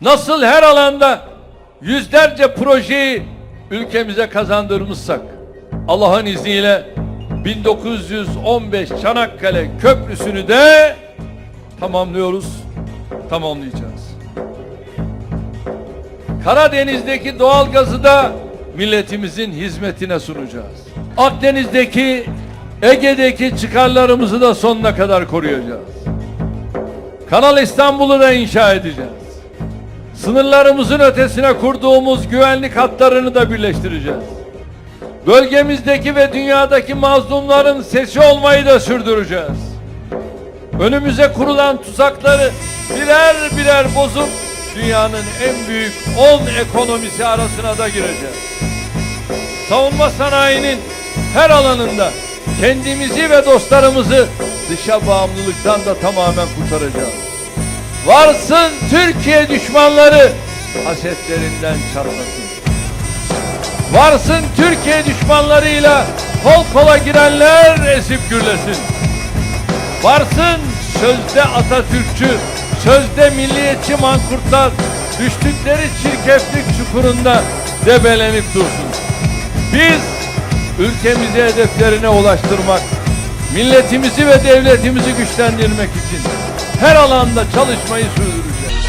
Nasıl her alanda yüzlerce projeyi ülkemize kazandırmışsak Allah'ın izniyle 1915 Çanakkale Köprüsü'nü de tamamlıyoruz, tamamlayacağız. Karadeniz'deki doğalgazı da milletimizin hizmetine sunacağız. Akdeniz'deki, Ege'deki çıkarlarımızı da sonuna kadar koruyacağız. Kanal İstanbul'u da inşa edeceğiz. Sınırlarımızın ötesine kurduğumuz güvenlik hatlarını da birleştireceğiz. Bölgemizdeki ve dünyadaki mazlumların sesi olmayı da sürdüreceğiz. Önümüze kurulan tuzakları birer birer bozup dünyanın en büyük 10 ekonomisi arasına da gireceğiz. Savunma sanayinin her alanında kendimizi ve dostlarımızı dışa bağımlılıktan da tamamen kurtaracağız. Varsın Türkiye düşmanları hasetlerinden çatlasın. Varsın Türkiye düşmanlarıyla kol kola girenler esip gürlesin. Varsın sözde Atatürkçü, sözde milliyetçi mankurtlar düştükleri çirkeflik çukurunda debelenip dursun. Biz ülkemizi hedeflerine ulaştırmak, milletimizi ve devletimizi güçlendirmek için her alanda çalışmayı sürdüreceğiz.